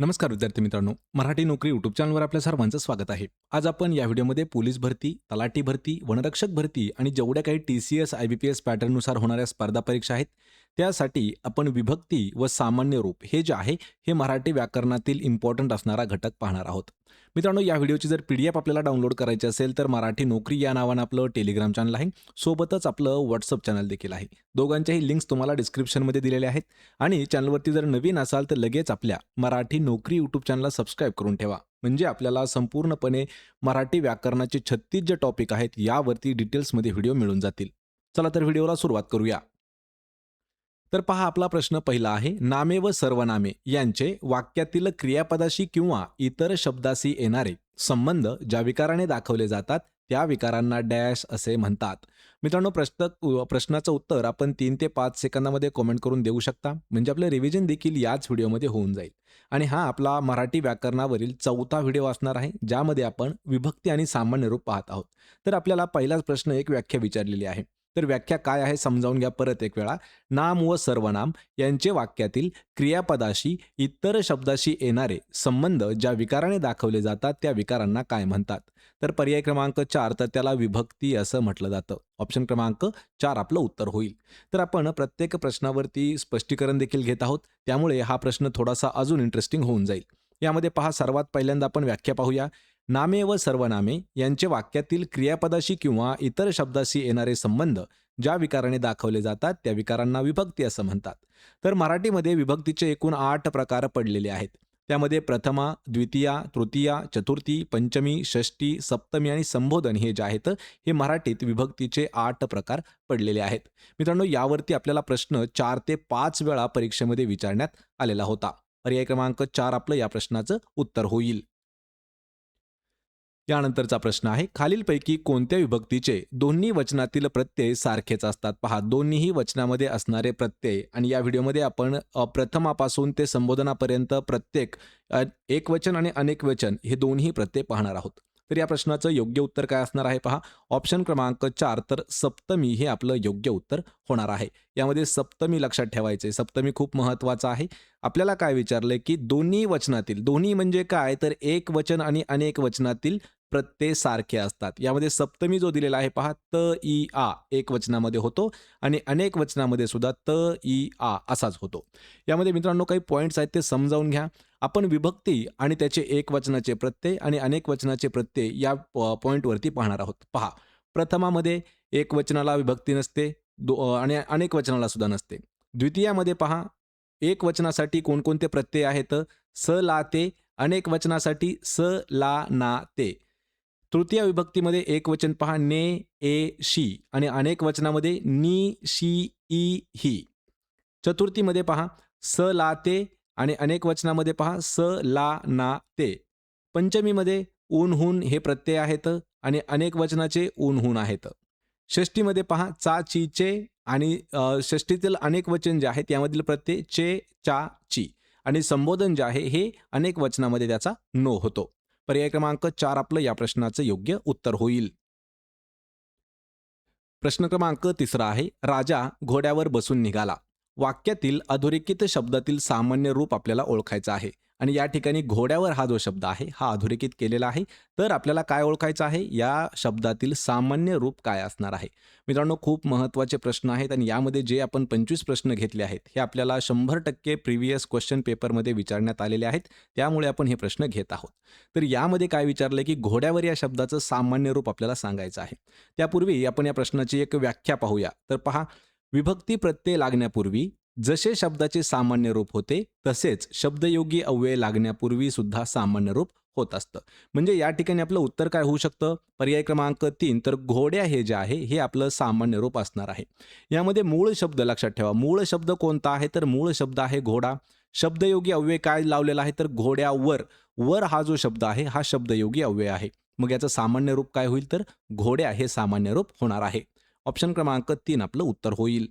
नमस्कार विद्यार्थी मित्रांनो मराठी नोकरी यूट्यूब चॅनलवर आपल्या सर्वांचं स्वागत आहे. आज आपण या व्हिडिओमध्ये पोलीस भरती तलाठी भरती वनरक्षक भरती आणि जेवढ्या काही T C S I B P S पॅटर्ननुसार होणाऱ्या स्पर्धा परीक्षा आहेत त्यासाठी आपण विभक्ती व सामान्य रूप हे जे आहे हे मराठी व्याकरणातील इम्पॉर्टंट असणारा घटक पाहणार आहोत. मित्रांनो या व्हिडिओची जर पी डी एफ आपल्याला डाउनलोड करायची असेल तर मराठी नोकरी या नावानं आपलं टेलिग्राम चॅनल आहे. सोबतच आपलं व्हॉट्सअप चॅनल देखील आहे. दोघांच्याही लिंक्स तुम्हाला डिस्क्रिप्शनमध्ये दिलेले आहेत. आणि चॅनलवरती जर नवीन असाल तर लगेच आपल्या मराठी नोकरी यूट्यूब चॅनलला सबस्क्राईब करून ठेवा. म्हणजे आपल्याला संपूर्णपणे मराठी व्याकरणाचे छत्तीस जे टॉपिक आहेत यावरती डिटेल्समध्ये व्हिडिओ मिळून जातील. चला तर व्हिडिओला सुरुवात करूया. तर पहा आपला प्रश्न पहिला आहे नामे व सर्वनामे यांचे वाक्यातील क्रियापदाशी किंवा इतर शब्दाशी येणारे संबंध ज्या विकाराने दाखवले जातात त्या विकारांना डॅश असे म्हणतात. मित्रांनो प्रश्न प्रश्नाचं उत्तर आपण तीन ते पाच सेकंदामध्ये कॉमेंट करून देऊ शकता. म्हणजे आपलं रिव्हिजन देखील याच व्हिडिओमध्ये होऊन जाईल. आणि हा आपला मराठी व्याकरणावरील चौथा व्हिडिओ असणार आहे ज्यामध्ये आपण विभक्ती आणि सामान्य रूप पाहत आहोत. तर आपल्याला पहिलाच प्रश्न एक व्याख्या विचारलेली आहे. तर व्याख्या काय आहे समजावून घ्या परत एक वेळा. नाम व सर्वनाम यांचे वाक्यातील क्रियापदाशी इतर शब्दाशी येणारे संबंध ज्या विकाराने दाखवले जातात त्या विकारांना काय म्हणतात? तर पर्याय क्रमांक चार तर त्याला विभक्ती असं म्हटलं जातं. ऑप्शन क्रमांक चार आपलं उत्तर होईल. तर आपण प्रत्येक प्रश्नावरती स्पष्टीकरण देखील घेत आहोत. त्यामुळे हा प्रश्न थोडासा अजून इंटरेस्टिंग होऊन जाईल. यामध्ये पहा सर्वात पहिल्यांदा आपण व्याख्या पाहूया. नामे व सर्वनामे यांचे वाक्यातील क्रियापदाशी किंवा इतर शब्दाशी येणारे संबंध ज्या विकाराने दाखवले जातात त्या विकारांना विभक्ती असं म्हणतात. तर मराठीमध्ये विभक्तीचे एकूण आठ प्रकार पडलेले आहेत. त्यामध्ये प्रथमा द्वितीया तृतीया चतुर्थी पंचमी षष्टी सप्तमी आणि संबोधन हे जे आहेत हे मराठीत विभक्तीचे आठ प्रकार पडलेले आहेत. मित्रांनो यावरती आपल्याला प्रश्न चार ते पाच वेळा परीक्षेमध्ये विचारण्यात आलेला होता. पर्याय क्रमांक चार आपलं या प्रश्नाचं उत्तर होईल. यानंतरचा प्रश्न आहे खालीलपैकी कोणत्या विभक्तीचे दोन्ही वचनातील प्रत्यय सारखेच असतात? पहा दोन्हीही वचनामध्ये असणारे प्रत्यय आणि या व्हिडिओमध्ये आपण प्रथमापासून ते संबोधनापर्यंत प्रत्येक एक वचन आणि अनेक वचन हे दोन्ही प्रत्यय पाहणार आहोत. तर या प्रश्नाचं योग्य उत्तर काय असणार आहे पहा? ऑप्शन क्रमांक चार तर सप्तमी हे आपलं योग्य उत्तर होणार आहे. यामध्ये सप्तमी लक्षात ठेवायचे सप्तमी खूप महत्वाचं आहे. आपल्याला काय विचारलंय की दोन्ही वचनातील दोन्ही म्हणजे काय? तर एक वचन आणि अनेक वचनातील प्रत्यय सारखे असतात. यामध्ये सप्तमी जो दिलेला आहे पहा त ई आ एक वचनामध्ये होतो आणि अनेक वचनामध्ये सुद्धा त ई आ असाच होतो. यामध्ये मित्रांनो काही पॉईंट्स आहेत ते समजावून घ्या. आपण विभक्ती आणि त्याचे एक वचनाचे प्रत्यय आणि अनेक वचनाचे प्रत्यय या पॉईंटवरती पाहणार आहोत. पहा प्रथमामध्ये एक वचनाला विभक्ती नसते दो आणि अनेक वचनाला सुद्धा नसते. द्वितीयामध्ये पहा एक वचनासाठी कोणकोणते प्रत्यय आहेत? स ला ते. अनेक वचनासाठी स ला ना ते. तृतीय विभक्तीमध्ये एक वचन पहा ने ए शी. आणि अनेक वचनामध्ये नी शी ई ही. चतुर्थीमध्ये पहा स ला ते. आणि अनेक वचनामध्ये पहा स ला ना ते. पंचमीमध्ये ऊनहून हे प्रत्यय आहेत आणि अनेक वचनाचे ऊनहून आहेत. षष्टीमध्ये पहा चा ची चे. आणि षष्टीतील अनेक वचन जे आहेत यामधील प्रत्यय चे चा ची. आणि संबोधन जे आहे हे अनेक वचनामध्ये त्याचा नो होतो. पर्याय क्रमांक चार आपलं या प्रश्नाचं योग्य उत्तर होईल. प्रश्न क्रमांक तिसरा आहे राजा घोड्यावर बसून निघाला. वाक्यातील अधोरेखित शब्दातील सामान्य रूप आपल्याला ओळखायचं आहे. आणि या ठिकाणी घोड्यावर हा जो शब्द आहे हा अधोरेखित केलेला आहे. तर आपल्याला काय ओळखायचं आहे? या शब्दातील सामान्य रूप काय असणार आहे? मित्रांनो खूप महत्त्वाचे प्रश्न आहेत आणि यामध्ये जे आपण पंचवीस प्रश्न घेतले आहेत हे आपल्याला शंभर टक्के प्रिव्हियस क्वेश्चन पेपरमध्ये विचारण्यात आलेले आहेत. त्यामुळे आपण हे प्रश्न घेत आहोत. तर यामध्ये काय विचारलं की घोड्यावर या शब्दाचं सामान्य रूप आपल्याला सांगायचं आहे. त्यापूर्वी आपण या प्रश्नाची एक व्याख्या पाहूया. तर पहा विभक्ती प्रत्यय लागण्यापूर्वी जसे शब्दाचे सामान्य रूप होते तसेच शब्दयोगी अव्यय लागण्यापूर्वी सुद्धा सामान्य रूप होत असतं. म्हणजे या ठिकाणी आपलं उत्तर काय होऊ शकतं? पर्याय क्रमांक तीन तर घोड्या हे जे आहे हे आपलं सामान्य रूप असणार आहे. यामध्ये मूळ शब्द लक्षात ठेवा. मूळ शब्द कोणता आहे? तर मूळ शब्द आहे घोडा. शब्दयोगी अव्यय काय लावलेला आहे? तर घोड्यावर. वर हा जो शब्द आहे हा शब्दयोगी अव्यय आहे. मग याचं सामान्य रूप काय होईल? तर घोड्या हे सामान्य रूप होणार आहे. ऑप्शन क्रमांक तीन आपलं उत्तर होईल.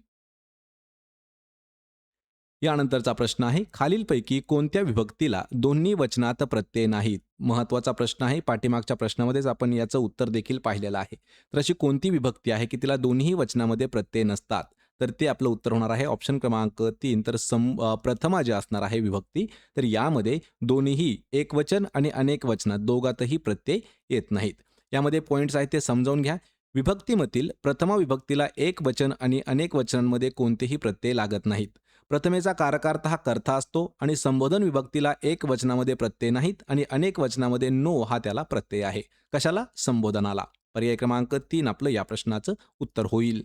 यानंतरचा प्रश्न आहे खालीलपैकी कोणत्या विभक्तीला दोन्ही वचनात प्रत्यय नाहीत? महत्त्वाचा प्रश्न आहे पाठीमागच्या प्रश्नामध्येच आपण याचं उत्तर देखील पाहिलेलं आहे. तर अशी कोणती विभक्ती आहे की तिला दोन्ही वचनामध्ये प्रत्यय नसतात? तर ते आपलं उत्तर होणार आहे ऑप्शन क्रमांक तीन. तर सम प्रथमा जे असणार आहे विभक्ती तर यामध्ये दोन्हीही एकवचन आणि अनेक वचनात दोघातही प्रत्यय येत नाहीत. यामध्ये पॉईंट्स आहेत ते समजावून घ्या. विभक्तीमधील प्रथमा विभक्तीला एक वचन आणि अनेक वचनांमध्ये कोणतेही प्रत्यय लागत नाहीत. प्रथमेचा कारकार्थ हा कर्ता असतो आणि संबोधन विभक्तीला एक वचनामध्ये प्रत्यय नाहीत आणि अनेक वचनामध्ये नो हा त्याला प्रत्यय आहे. कशाला? संबोधनाला. पर्याय क्रमांक तीन आपलं या प्रश्नाचं उत्तर होईल.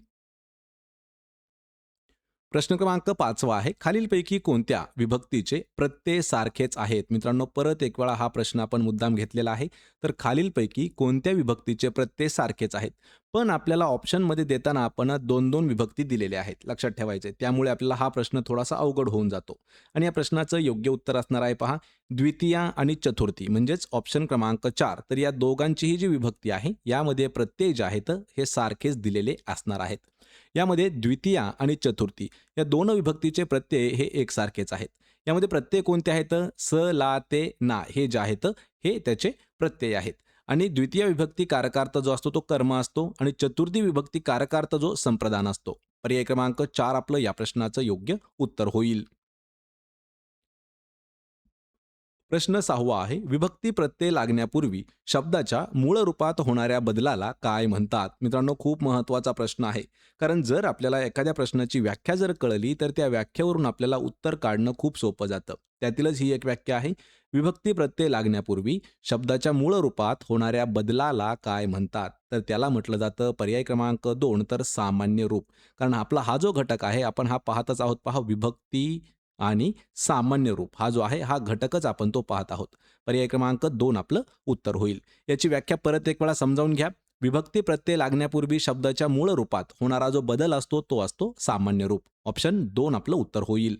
प्रश्न क्रमांक पाचवा आहे. खालीलपैकी कोणत्या विभक्तीचे प्रत्यय सारखेच आहेत? मित्रांनो परत एक वेळा हा प्रश्न आपण मुद्दाम घेतलेला आहे. तर खालीलपैकी कोणत्या विभक्तीचे प्रत्यय सारखेच आहेत? पण आपल्याला ऑप्शनमध्ये देताना आपण दोन दोन विभक्ती दिलेल्या आहेत लक्षात ठेवायचे. त्यामुळे आपल्याला हा प्रश्न थोडासा अवघड होऊन जातो. आणि या प्रश्नाचं योग्य उत्तर असणार आहे पहा. द्वितीया आणि चतुर्थी म्हणजेच ऑप्शन क्रमांक चार. तर या दोघांचीही जी विभक्ती आहे यामध्ये प्रत्यय जे आहेत हे सारखेच दिलेले असणार आहेत. यामध्ये द्वितीया आणि चतुर्थी या दोन विभक्तीचे प्रत्यय हे एकसारखेच आहेत. यामध्ये प्रत्यय कोणते आहेत? स ला ते ना हे जे आहेत हे त्याचे प्रत्यय आहेत. आणि द्वितीय विभक्ती कारकार्थ जो असतो तो कर्म असतो आणि चतुर्थी विभक्ती कारकार्थ जो संप्रदान असतो. पर्याय क्रमांक चार आपलं या प्रश्नाचं योग्य उत्तर होईल. प्रश्न सहावा आहे विभक्ती प्रत्यय लागण्यापूर्वी शब्दाच्या मूळ रूपात होणाऱ्या बदलाला काय म्हणतात? मित्रांनो खूप महत्त्वाचा प्रश्न आहे. कारण जर आपल्याला एखाद्या प्रश्नाची व्याख्या जर कळली तर त्या व्याख्येवरून आपल्याला उत्तर काढणं खूप सोपं जातं. त्यातीलच ही एक व्याख्या आहे. विभक्ती प्रत्यय लागण्यापूर्वी शब्दाच्या मूळ रूपात होणाऱ्या बदलाला काय म्हणतात? तर त्याला म्हटलं जातं पर्याय क्रमांक दोन तर सामान्य रूप. कारण आपला हा जो घटक आहे आपण हा पाहतच आहोत. पहा विभक्ती आणि सामान्य रूप. हा जो आहे हा घटकच आपण तो पाहत आहोत. पर्याय क्रमांक दोन आपलं उत्तर होईल. याची व्याख्या परत एक वेळा समजावून घ्या. विभक्ती प्रत्यय लागण्यापूर्वी शब्दाच्या मूळ रूपात होणारा जो बदल असतो तो असतो सामान्य रूप. ऑप्शन दोन आपलं उत्तर होईल.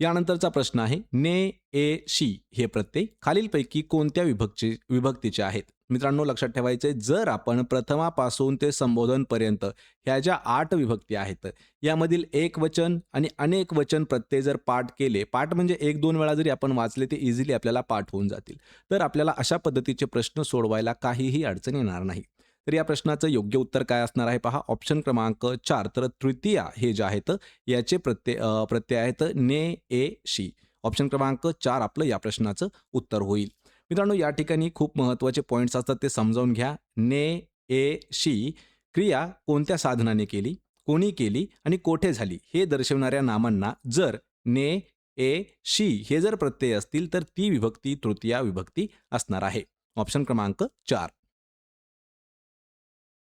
यानंतरचा प्रश्न आहे ने ए शी हे प्रत्यय खालीलपैकी कोणत्या विभक्ती विभक्तीचे आहेत? मित्रांनो लक्षात ठेवायचे जर आपण प्रथमापासून ते संबोधनपर्यंत ह्या ज्या आठ विभक्ती आहेत यामधील एक वचन आणि अनेक वचन प्रत्यय जर पाठ केले पाठ म्हणजे एक दोन वेळा जरी आपण वाचले ते इझिली आपल्याला पाठ होऊन जातील. तर आपल्याला अशा पद्धतीचे प्रश्न सोडवायला काहीही अडचण येणार नाही. तर या प्रश्नाचं योग्य उत्तर काय असणार आहे पहा ऑप्शन क्रमांक चार तर तृतीया हे जे आहेत याचे प्रत्यय प्रत्यय आहेत ने ए शी. ऑप्शन क्रमांक चार आपलं या प्रश्नाचं उत्तर होईल. मित्रांनो या ठिकाणी खूप महत्त्वाचे पॉईंट्स असतात ते समजावून घ्या. ने ए शी क्रिया कोणत्या साधनाने केली कोणी केली आणि कोठे झाली हे दर्शवणाऱ्या नामांना जर ने ए शी हे जर प्रत्यय असतील तर ती विभक्ती तृतीया विभक्ती असणार आहे. ऑप्शन क्रमांक चार.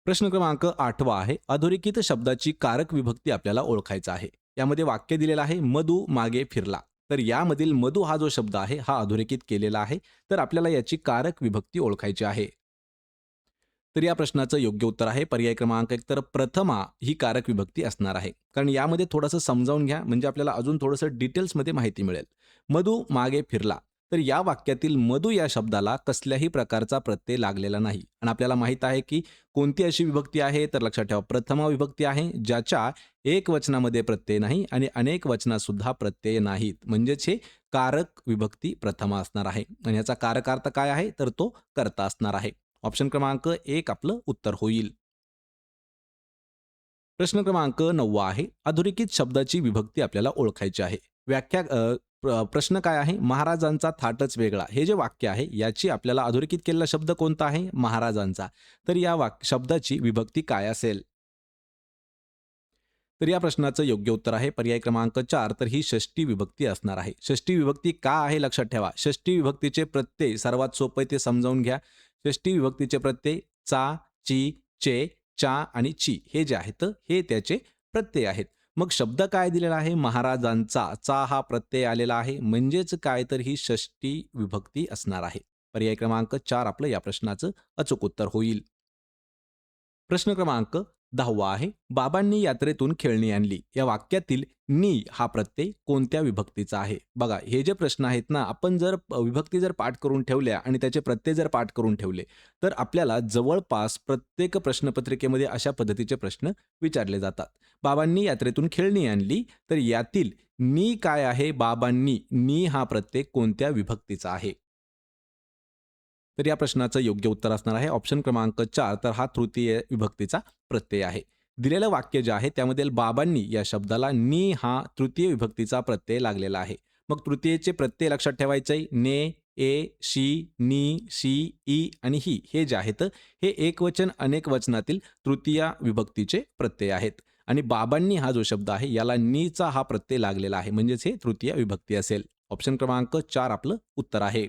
प्रश्न क्रमांक आठवा आहे. अधोरेखित शब्दाची कारक विभक्ती आपल्याला ओळखायचा आहे. यामध्ये वाक्य दिलेलं आहे मधु मागे फिरला. तर यामधील मधु हा जो शब्द आहे हा अधोरेखित केलेला आहे. तर आपल्याला याची कारक विभक्ती ओळखायची आहे. तर या प्रश्नाचं योग्य उत्तर आहे. पर्याय क्रमांक एक. तर प्रथमा ही कारक विभक्ती असणार आहे. कारण यामध्ये थोडंसं समजावून घ्या. म्हणजे आपल्याला अजून थोडंसं डिटेल्समध्ये माहिती मिळेल. मधु मागे फिरला. तर या वाक्यातील मधु या शब्दाला कसल्याही प्रकारचा प्रत्यय लागलेला नाही. आणि आपल्याला माहीत आहे की कोणती अशी विभक्ती आहे तर लक्षात ठेवा प्रथमा विभक्ती आहे ज्याच्या एक वचनामध्ये प्रत्यय नाही आणि अनेक वचनात सुद्धा प्रत्यय नाहीत. म्हणजेच हे कारक विभक्ती प्रथमा असणार आहे. आणि याचा कारकार्थ काय आहे? तर तो करता असणार आहे. ऑप्शन क्रमांक एक आपलं उत्तर होईल. प्रश्न क्रमांक नववा आहे. अधोरेखित शब्दाची विभक्ती आपल्याला ओळखायची आहे. व्याख्या प्रश्न काय आहे? महाराजांचा थाटच वेगळा. हे जे वाक्य आहे याची आपल्याला अधोरेखित केलेला शब्द कोणता आहे? महाराजांचा. तर या वाक शब्दाची विभक्ती काय असेल? तर या प्रश्नाचं योग्य उत्तर आहे. पर्याय क्रमांक चार. तर ही षष्टी विभक्ती असणार आहे. षष्टी विभक्ती का आहे? लक्षात ठेवा. षष्टी विभक्तीचे प्रत्यय सर्वात सोपे ते समजावून घ्या. षष्टी विभक्तीचे प्रत्यय चा ची चे चा आणि ची हे जे आहेत हे त्याचे प्रत्यय आहेत. मग शब्द काय दिलेला आहे? महाराजांचा चा हा प्रत्यय आलेला आहे. म्हणजेच काय तर ही षष्टी विभक्ती असणार आहे. पर्याय क्रमांक चार आपलं या प्रश्नाचं अचूक उत्तर होईल. प्रश्न क्रमांक दहावा आहे बाबांनी यात्रेतून खेळणी आणली. या वाक्यातील नी हा प्रत्यय कोणत्या विभक्तीचा आहे? बघा हे जे प्रश्न आहेत ना आपण जर प- विभक्ती जर पाठ करून ठेवल्या आणि त्याचे प्रत्यय जर पाठ करून ठेवले तर आपल्याला जवळपास प्रत्येक प्रश्नपत्रिकेमध्ये अशा पद्धतीचे प्रश्न विचारले जातात. बाबांनी यात्रेतून खेळणी आणली तर यातील नी काय आहे? बाबांनी नी हा प्रत्यय कोणत्या विभक्तीचा आहे? तर या प्रश्नाचं योग्य उत्तर असणार आहे. ऑप्शन क्रमांक चार तर हा तृतीय विभक्तीचा प्रत्यय आहे. दिलेलं वाक्य जे आहे त्यामध्ये बाबांनी या शब्दाला नी हा तृतीय विभक्तीचा प्रत्यय लागलेला आहे. मग तृतीयेचे प्रत्यय लक्षात ठेवायचे ने ए शी नी शी ई आणि ही हे जे आहेत हे एकवचन अनेक वचनातील तृतीय विभक्तीचे प्रत्यय आहेत. आणि बाबांनी हा जो शब्द आहे याला नीचा हा प्रत्यय लागलेला आहे. म्हणजेच हे तृतीय विभक्ती असेल. ऑप्शन क्रमांक चार आपलं उत्तर आहे.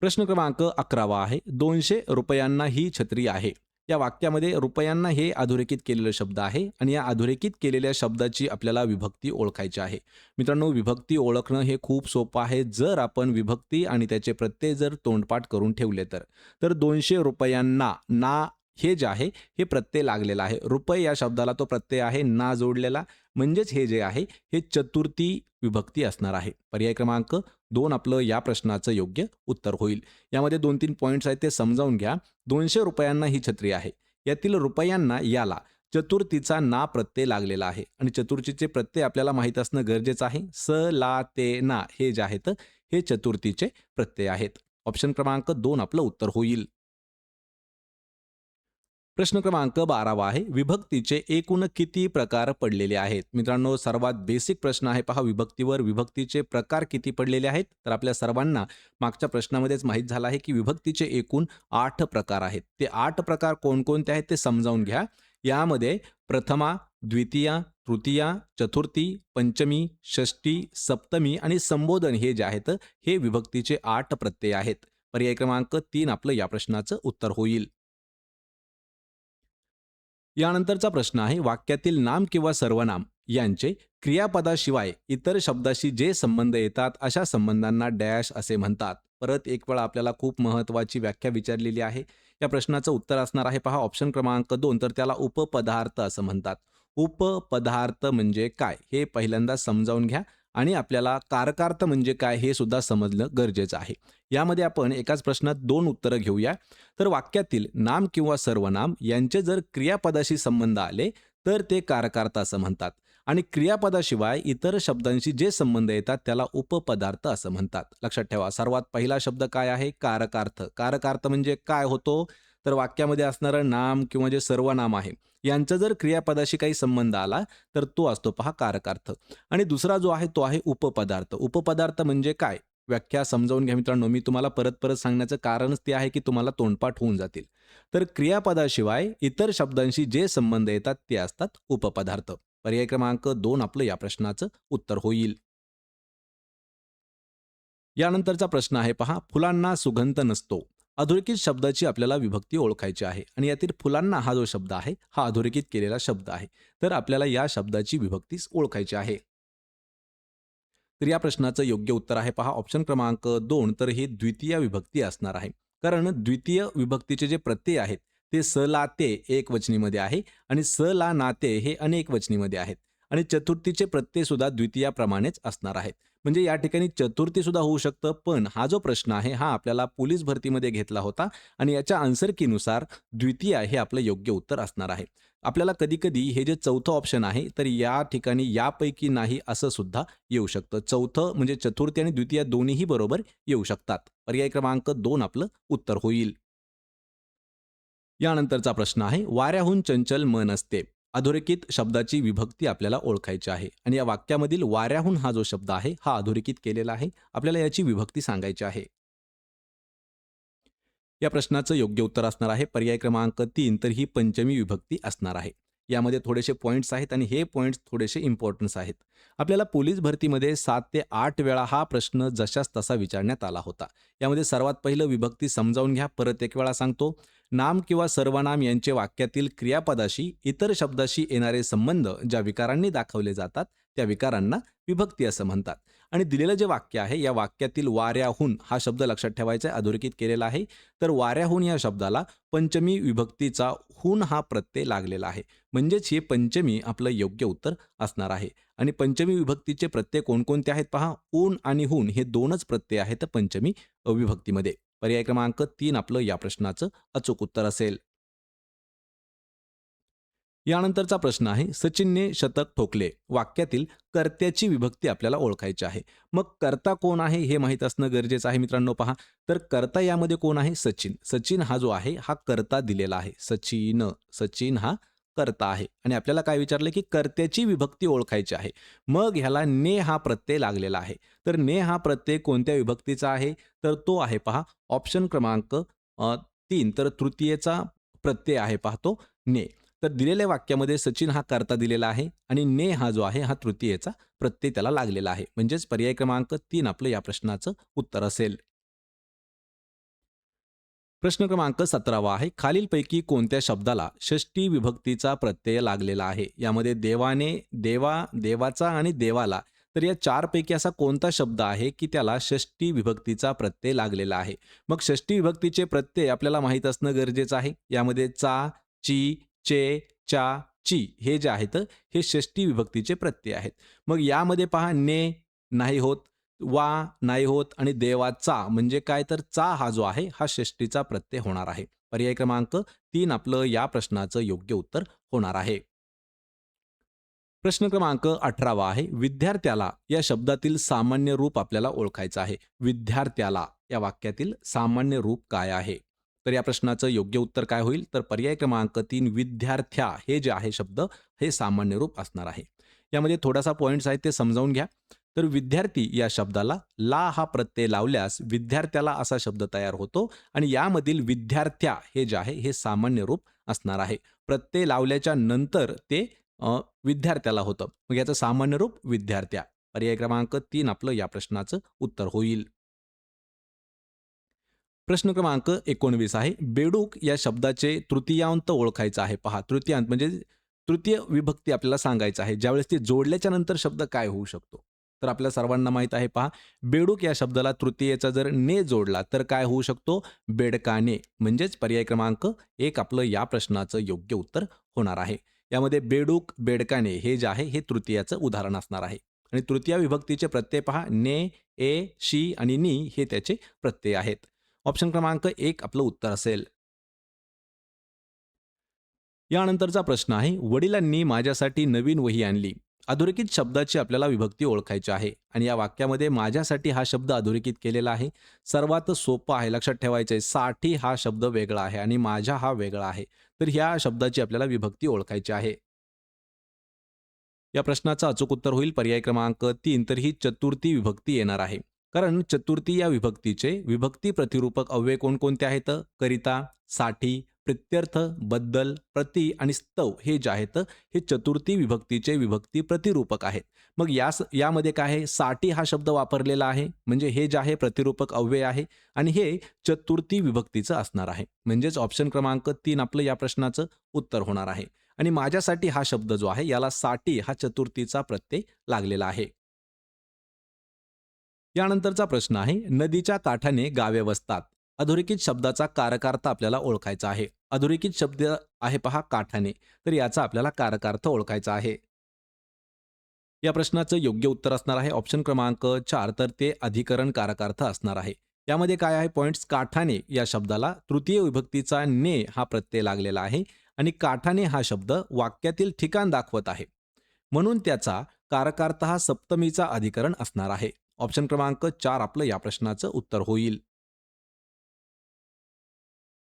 प्रश्न क्रमांक अकरावा आहे. दोनशे रुपयांना ही छत्री आहे. या वाक्यामध्ये रुपयांना हे अधोरेखित केलेलं शब्द आहे आणि या अधोरेखित केलेल्या शब्दाची आपल्याला विभक्ती ओळखायची आहे. मित्रांनो विभक्ती ओळखणं हे खूप सोपं आहे. जर आपण विभक्ती आणि त्याचे प्रत्यय जर तोंडपाठ करून ठेवले तर. तर दोनशे रुपयांना ना हे जे आहे हे प्रत्यय लागलेला आहे. रुपये या शब्दाला तो प्रत्यय आहे ना जोडलेला. म्हणजेच हे जे आहे हे चतुर्थी विभक्ती असणार आहे. पर्याय क्रमांक दोन आपलं या प्रश्नाचं योग्य उत्तर होईल. यामध्ये दोन तीन पॉईंट्स आहेत ते समजावून घ्या. दोनशे रुपयांना ही छत्री आहे. यातील रुपयांना याला चतुर्थीचा ना प्रत्यय लागलेला आहे. आणि चतुर्थीचे प्रत्यय आपल्याला माहीत असणं गरजेचं आहे. स ला ते ना हे जे आहेत हे चतुर्थीचे प्रत्यय आहेत. ऑप्शन क्रमांक दोन आपलं उत्तर होईल. प्रश्न क्रमांक बारावा आहे विभक्तीचे एकूण किती प्रकार पडलेले आहेत? मित्रांनो सर्वात बेसिक प्रश्न आहे पहा विभक्तीवर. विभक्तीचे प्रकार किती पडलेले आहेत? तर आपल्या सर्वांना मागच्या प्रश्नामध्येच माहीत झालं आहे की विभक्तीचे एकूण आठ प्रकार आहेत. ते आठ प्रकार कोणकोणते आहेत ते समजावून घ्या. यामध्ये प्रथमा द्वितीया तृतीया चतुर्थी पंचमी षष्टी सप्तमी आणि संबोधन हे जे आहेत हे विभक्तीचे आठ प्रत्यय आहेत. पर्याय क्रमांक तीन आपलं या प्रश्नाचं उत्तर होईल. यानंतरचा प्रश्न आहे वाक्यातील नाम किंवा सर्वनाम यांचे क्रियापदाशिवाय इतर शब्दाशी जे संबंध येतात अशा संबंधांना डॅश असे म्हणतात. परत एक वेळा आपल्याला खूप महत्वाची व्याख्या विचारलेली आहे. या प्रश्नाचं उत्तर असणार आहे पहा ऑप्शन क्रमांक दोन तर त्याला उपपदार्थ असं म्हणतात. उपपदार्थ म्हणजे काय? हे पहिल्यांदा समजावून घ्या. आणि आपल्याला कारकार्थ म्हणजे काय हे सुद्धा समजणं गरजेचं आहे. यामध्ये आपण एकाच प्रश्नात दोन उत्तरं घेऊया. तर वाक्यातील नाम किंवा सर्वनाम यांचे जर क्रियापदाशी संबंध आले तर ते कारकार्थ असं म्हणतात. आणि क्रियापदाशिवाय इतर शब्दांशी जे संबंध येतात त्याला उपपदार्थ असं म्हणतात. लक्षात ठेवा सर्वात पहिला शब्द काय आहे? कारकार्थ. कारकार्थ म्हणजे काय होतो? तर वाक्यामध्ये असणारं नाम किंवा जे सर्वनाम आहे यांचा जर क्रियापदाशी काही संबंध आला तर तो असतो पहा कारकार्थ. आणि दुसरा जो आहे तो आहे उपपदार्थ. उपपदार्थ म्हणजे काय? व्याख्या समजावून घ्या मित्रांनो. मी तुम्हाला परत परत सांगण्याचं कारणच ते आहे की तुम्हाला तोंडपाठ होऊन जातील. तर क्रियापदाशिवाय इतर शब्दांशी जे संबंध येतात ते असतात उपपदार्थ. पर्याय क्रमांक दोन आपलं या प्रश्नाचं उत्तर होईल. यानंतरचा प्रश्न आहे पहा. फुलांना सुगंध नसतो. अधोरेखित शब्दाची आपल्याला विभक्ती ओळखायची आहे आणि यातील फुलांना हा जो शब्द आहे हा अधोरेखित केलेला शब्द आहे. तर आपल्याला या शब्दाची विभक्ती ओळखायची आहे. तर या प्रश्नाचं योग्य उत्तर आहे. पहा ऑप्शन क्रमांक दोन तर हे द्वितीय विभक्ती असणार आहे. कारण द्वितीय विभक्तीचे जे प्रत्यय आहेत ते स ला ते एक वचनीमध्ये आहे आणि स ला नाते हे अनेक वचनीमध्ये आहेत. आणि चतुर्थीचे प्रत्यय सुद्धा द्वितीयाप्रमाणेच असणार आहेत. म्हणजे या ठिकाणी चतुर्थी सुद्धा होऊ शकतं पण हा जो प्रश्न आहे हा आपल्याला पोलीस भरतीमध्ये घेतला होता आणि याच्या आन्सर कीनुसार द्वितीय हे आपलं योग्य उत्तर असणार आहे. आपल्याला कधी कधी हे जे चौथं ऑप्शन आहे तर या ठिकाणी यापैकी नाही असं सुद्धा येऊ शकतं. चौथं म्हणजे चतुर्थी आणि द्वितीय दोन्हीही बरोबर येऊ शकतात. पर्याय क्रमांक दोन आपलं उत्तर होईल. यानंतरचा प्रश्न आहे वाऱ्याहून चंचल मन असते. अधोरेखित शब्दाची विभक्ती आपल्याला ओळखायची आहे. आणि या वाक्यामधील वाऱ्याहून हा जो शब्द आहे हा अधोरेखित केलेला आहे. आपल्याला याची विभक्ती सांगायची आहे. या प्रश्नाचं योग्य उत्तर असणार आहे. पर्याय क्रमांक तीन तर ही पंचमी विभक्ती असणार आहे. यामध्ये थोडेसे पॉईंट्स आहेत आणि हे पॉईंट्स थोडेसे इम्पॉर्टन्स आहेत. आपल्याला पोलीस भरतीमध्ये सात ते आठ वेळा हा प्रश्न जशाच तसा विचारण्यात आला होता. यामध्ये सर्वात पहिलं विभक्ती समजावून घ्या. परत एक वेळा सांगतो. नाम किंवा सर्वनाम यांचे वाक्यातील क्रियापदाशी इतर शब्दाशी येणारे संबंध ज्या विकारांनी दाखवले जातात त्या विकारांना विभक्ती असं म्हणतात. आणि दिलेलं जे वाक्य आहे या वाक्यातील वाऱ्याहून हा शब्द लक्षात ठेवायचा आहे अधोरेखित केलेला आहे. तर वाऱ्याहून या शब्दाला पंचमी विभक्तीचा हून हा प्रत्यय लागलेला आहे. म्हणजेच हे पंचमी आपलं योग्य उत्तर असणार आहे. आणि पंचमी विभक्तीचे प्रत्यय कोणकोणते आहेत पहा? ऊन आणि हून हे दोनच प्रत्यय आहेत पंचमी विभक्तीमध्ये पर्याय क्रमांक तीन आपलं या प्रश्नाचं अचूक उत्तर असेल. यानंतरचा प्रश्न आहे सचिनने शतक ठोकले. वाक्यातील कर्त्याची विभक्ती आपल्याला ओळखायची आहे. मग कर्ता कोण आहे हे माहीत असणं गरजेचं आहे मित्रांनो पहा. तर कर्ता यामध्ये कोण आहे? सचिन. सचिन हा जो आहे हा कर्ता दिलेला आहे. सचिन सचिन हा कर्ता आहे. आणि आपल्याला काय विचारलं की कर्त्याची विभक्ती ओळखायची आहे. मग ह्याला ने हा प्रत्यय लागलेला आहे. तर ने हा प्रत्यय कोणत्या विभक्तीचा आहे? तर तो आहे पहा ऑप्शन क्रमांक तीन. तर तृतीयेचा प्रत्यय आहे पाहतो ने. तर दिलेल्या वाक्यामध्ये सचिन हा कर्ता दिलेला आहे आणि ने हा जो आहे हा तृतीयेचा प्रत्यय त्याला लागलेला आहे. म्हणजेच पर्याय क्रमांक तीन आपलं या प्रश्नाचं उत्तर असेल. प्रश्न क्रमांक सतरावा आहे. खालीलपैकी कोणत्या शब्दाला षष्टी विभक्तीचा प्रत्यय लागलेला आहे? यामध्ये देवाने देवा देवाचा आणि देवाला तर या चारपैकी असा कोणता शब्द आहे की त्याला षष्टी विभक्तीचा प्रत्यय लागलेला आहे? मग षष्टी विभक्तीचे प्रत्यय आपल्याला माहीत असणं गरजेचं आहे. यामध्ये चा ची चे चा ची हे जे आहेत हे षष्टी विभक्तीचे प्रत्यय आहेत. मग यामध्ये पहा ने नाही होत वा नाही होत आणि देवाचा म्हणजे काय? तर चा हा जो आहे हा षष्टीचा प्रत्यय होणार आहे. पर्याय क्रमांक तीन आपलं या प्रश्नाचं योग्य उत्तर होणार आहे. प्रश्न क्रमांक अठरावा आहे. विद्यार्थ्याला या शब्दातील सामान्य रूप आपल्याला ओळखायचं आहे. विद्यार्थ्याला या वाक्यातील सामान्य रूप काय आहे? तर या प्रश्नाचं योग्य उत्तर काय होईल? तर पर्याय क्रमांक तीन विद्यार्थ्या हे जे आहे शब्द हे सामान्य रूप असणार आहे. यामध्ये थोडासा पॉईंट्स आहेत ते समजावून घ्या. तर विद्यार्थी या शब्दाला ला हा प्रत्यय लावल्यास विद्यार्थ्याला असा शब्द तयार होतो आणि यामधील विद्यार्थ्या हे जे आहे हे सामान्य रूप असणार आहे. प्रत्यय लावल्याच्या नंतर ते विद्यार्थ्याला होतं. मग याचं सामान्य रूप विद्यार्थ्या. पर्याय क्रमांक तीन आपलं या प्रश्नाचं उत्तर होईल. प्रश्न क्रमांक एकोणवीस आहे. बेडूक या शब्दाचे तृतीयांत ओळखायचं आहे. पहा तृतीयांत म्हणजे तृतीय विभक्ती आपल्याला सांगायचं आहे. ज्यावेळेस ते जोडल्याच्या नंतर शब्द काय होऊ शकतो? तर आपल्या सर्वांना माहीत आहे पहा. बेडूक या शब्दाला तृतीयेचा जर ने जोडला तर काय होऊ शकतो? बेडकाने म्हणजेच पर्याय क्रमांक एक आपलं या प्रश्नाचं योग्य उत्तर होणार आहे. यामध्ये बेडूक बेडकाने हे जे आहे हे तृतीयाचं उदाहरण असणार आहे. आणि तृतीय विभक्तीचे प्रत्यय पहा. ने ए शी आणि नी हे त्याचे प्रत्यय आहेत. ऑप्शन क्रमांक एक आपलं उत्तर असेल. यानंतरचा प्रश्न आहे वडिलांनी माझ्यासाठी नवीन वही आणली. अधोरेखित शब्दाची आपल्याला विभक्ती ओळखायची आहे आणि या वाक्यामध्ये माझ्यासाठी हा शब्द अधोरेखित केलेला आहे. सर्वात सोपं आहे लक्षात ठेवायचं आहे साठी हा शब्द वेगळा आहे आणि माझ्या हा वेगळा आहे. तर ह्या शब्दाची आपल्याला विभक्ती ओळखायची आहे. या प्रश्नाचं अचूक उत्तर होईल. पर्याय क्रमांक तीन. तर ही चतुर्थी विभक्ती येणार आहे. कारण चतुर्थी या विभक्तीचे विभक्ती प्रतिरूपक अव्यय कोणकोणते आहेत? करिता साठी प्रित्यर्थबद्दल प्रति आणि स्तव हे जे आहेत हे चतुर्थी विभक्तीचे विभक्ती प्रतिरूपक आहेत. मग यास यामध्ये काय आहे? साठी हा शब्द वापरलेला आहे. म्हणजे हे जे आहे प्रतिरूपक अव्यय आहे आणि हे चतुर्थी विभक्तीचं असणार आहे. म्हणजेच ऑप्शन क्रमांक तीन आपलं या प्रश्नाचं उत्तर होणार आहे. आणि माझ्यासाठी हा शब्द जो आहे याला साठी हा चतुर्थीचा प्रत्यय लागलेला आहे. यानंतरचा प्रश्न आहे नदीच्या काठाने गावे वसतात. अधोरेखित शब्दाचा कारकार्थ आपल्याला ओळखायचा आहे. अधोरेखित शब्द आहे पहा काठाने. तर याचा आपल्याला कारकार्थ ओळखायचा आहे. या प्रश्नाचं योग्य उत्तर असणार आहे. ऑप्शन क्रमांक चार तर ते अधिकरण कारकार्थ असणार आहे. यामध्ये काय आहे? पॉइंट्स काठाने या शब्दाला तृतीय विभक्तीचा ने हा प्रत्यय लागलेला आहे आणि काठाने हा शब्द वाक्यातील ठिकाण दाखवत आहे. म्हणून त्याचा कारकार्थ हा सप्तमीचा अधिकरण असणार आहे. ऑप्शन क्रमांक चार आपलं या प्रश्नाचं उत्तर होईल.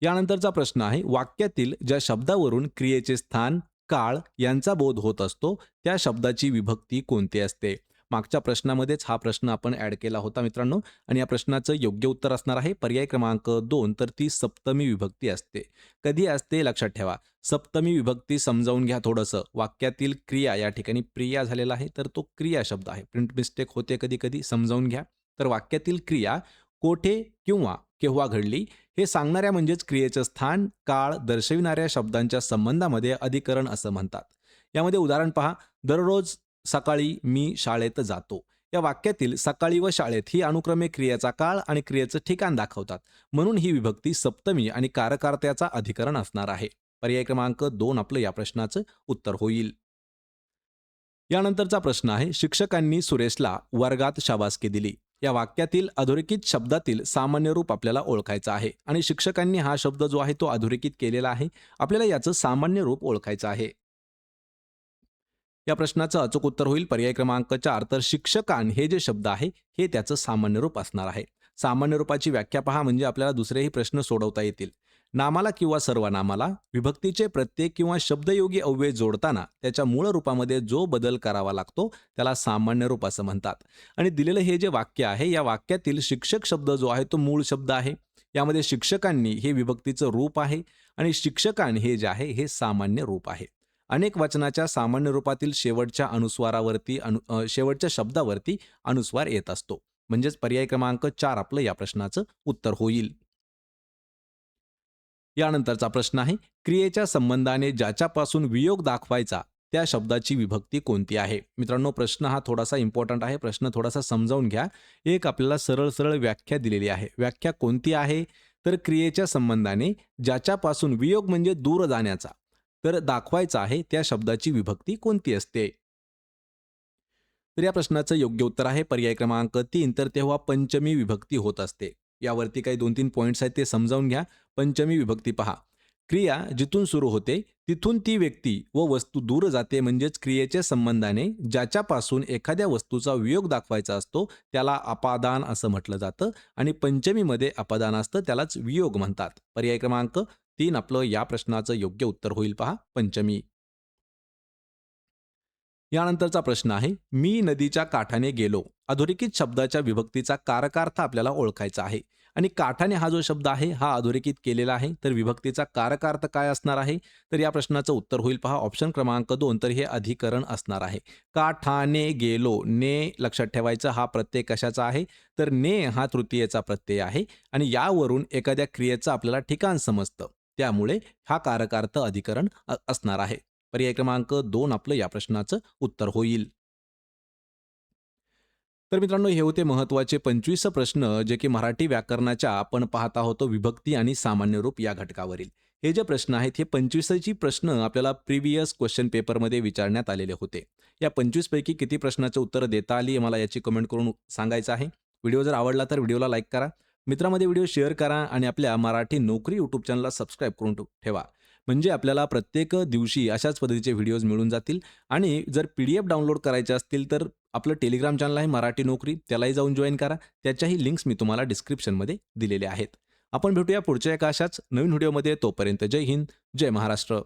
यानंतरचा प्रश्न आहे वाक्यातील ज्या शब्दावरून क्रियेचे स्थान काळ यांचा बोध होत असतो त्या शब्दाची विभक्ती कोणती असते? मागच्या प्रश्नामध्येच हा प्रश्न आपण ऍड केला होता मित्रांनो. आणि या प्रश्नाचं योग्य उत्तर असणार आहे. पर्याय क्रमांक दोन तर ती सप्तमी विभक्ती असते. कधी असते? लक्षात ठेवा. सप्तमी विभक्ती समजावून घ्या थोडंसं. वाक्यातील क्रिया या ठिकाणी प्रिया झालेला आहे तर तो क्रिया शब्द आहे. प्रिंट मिस्टेक होते कधी कधी समजावून घ्या. तर वाक्यातील क्रिया कोठे किंवा केव्हा घडली? हे सांगणाऱ्या म्हणजेच क्रियेचं स्थान काळ दर्शविणाऱ्या शब्दांच्या संबंधामध्ये अधिकरण असं म्हणतात. यामध्ये उदाहरण पहा. दररोज सकाळी मी शाळेत जातो. या वाक्यातील सकाळी व शाळेत ही अनुक्रमे क्रियेचा काळ आणि क्रियेचं ठिकाण दाखवतात. म्हणून ही विभक्ती सप्तमी आणि कारकार्त्याचा अधिकरण असणार आहे. पर्याय क्रमांक दोन आपलं या प्रश्नाचं उत्तर होईल. यानंतरचा प्रश्न आहे शिक्षकांनी सुरेशला वर्गात शाबासकी दिली. या वाक्यातील अधोरेखित शब्दातील सामान्य रूप आपल्याला ओळखायचं आहे आणि शिक्षकांनी हा शब्द जो आहे तो अधोरेखित केलेला आहे आपल्याला याचं सामान्य रूप ओळखायचं आहे. या प्रश्नाचं अचूक उत्तर होईल. पर्याय क्रमांक चार तर शिक्षकान हे जे शब्द आहे हे त्याचं सामान्य रूप असणार आहे. सामान्य रूपाची व्याख्या पहा म्हणजे आपल्याला दुसरेही प्रश्न सोडवता येतील. नामाला किंवा सर्वनामाला विभक्तीचे प्रत्येक किंवा शब्दयोगी अव्यय जोडताना त्याच्या मूळ रूपामध्ये जो बदल करावा लागतो त्याला सामान्य रूप असं म्हणतात. आणि दिलेलं हे जे वाक्य आहे या वाक्यातील शिक्षक शब्द जो आहे तो मूळ शब्द आहे. यामध्ये शिक्षकांनी हे विभक्तीचं रूप आहे आणि शिक्षकान हे जे आहे हे सामान्य रूप आहे. अनेक वचनाच्या सामान्य रूपातील शेवटच्या अनुस्वारावरती अनु शेवटच्या शब्दावरती अनुस्वार येत असतो. म्हणजेच पर्याय क्रमांक चार आपलं या प्रश्नाचं उत्तर होईल. यानंतरचा प्रश्न आहे क्रियेच्या संबंधाने ज्याच्यापासून वियोग दाखवायचा त्या शब्दाची विभक्ती कोणती आहे? मित्रांनो प्रश्न हा थोडासा इम्पॉर्टंट आहे. प्रश्न थोडासा समजावून घ्या. एक आपल्याला सरळ सरळ व्याख्या दिलेली आहे. व्याख्या कोणती आहे? तर क्रियेच्या संबंधाने ज्याच्यापासून वियोग म्हणजे दूर जाण्याचा तर दाखवायचा आहे त्या शब्दाची विभक्ती कोणती असते? तर या प्रश्नाचं योग्य उत्तर आहे पर्याय क्रमांक तीन. तर तेव्हा पंचमी विभक्ती होत असते. यावरती काही दोन तीन पॉईंट्स आहेत ते समजावून घ्या. पंचमी विभक्ती पहा. क्रिया जिथून सुरू होते तिथून ती व्यक्ती व वस्तू दूर जाते म्हणजेच क्रियेच्या संबंधाने ज्याच्यापासून एखाद्या वस्तूचा वियोग दाखवायचा असतो त्याला अपादान असं म्हटलं जातं आणि पंचमीमध्ये अपादान असतं त्यालाच वियोग म्हणतात. पर्याय क्रमांक तीन आपलं या प्रश्नाचं योग्य उत्तर होईल पहा पंचमी. यानंतरचा प्रश्न आहे मी नदीच्या काठाने गेलो. अधोरेखित शब्दाच्या विभक्तीचा कारकार्थ आपल्याला ओळखायचा आहे. आणि काठाने हा जो शब्द आहे हा अधोरेखित केलेला आहे. तर विभक्तीचा कारकार्थ काय असणार आहे? तर या प्रश्नाचं उत्तर होईल पहा ऑप्शन क्रमांक दोन. तर हे अधिकरण असणार आहे. काठाने गेलो. ने लक्षात ठेवायचं हा प्रत्यय कशाचा आहे? तर ने हा तृतीयेचा प्रत्यय आहे. आणि यावरून एखाद्या क्रियेचं आपल्याला ठिकाण समजतं. त्यामुळे हा कारकार्थ अधिकरण असणार आहे. पर्याय क्रमांक दोन आपलं या प्रश्नाचं उत्तर होईल. तर मित्रांनो हे होते महत्त्वाचे पंचवीस प्रश्न जे की मराठी व्याकरणाच्या आपण पाहत आहोत विभक्ती आणि सामान्य रूप या घटकावरील. हे जे प्रश्न आहेत हे पंचवीसची प्रश्न आपल्याला प्रिव्हियस क्वेश्चन पेपरमध्ये विचारण्यात आलेले होते. या पंचवीसपैकी किती प्रश्नाचं उत्तर देता आली मला याची कमेंट करून सांगायचं आहे. व्हिडिओ जर आवडला तर व्हिडिओला लाईक करा. मित्रामध्ये व्हिडिओ शेअर करा आणि आपल्या मराठी नोकरी यूट्यूब चॅनलला सबस्क्राईब करून ठेवा म्हणजे आपल्याला प्रत्येक दिवशी अशाच पद्धतीचे व्हिडिओज मिळून जातील आणि जर पी डी एफ डाउनलोड करायचे असतील तर आपलं टेलिग्राम चॅनल आहे मराठी नोकरी. त्यालाही जाऊन जॉईन करा. त्याच्याही लिंक्स मी तुम्हाला डिस्क्रिप्शनमध्ये दिलेले आहेत. आपण भेटूया पुढच्या एका अशाच नवीन व्हिडिओमध्ये. तोपर्यंत जय हिंद जय महाराष्ट्र.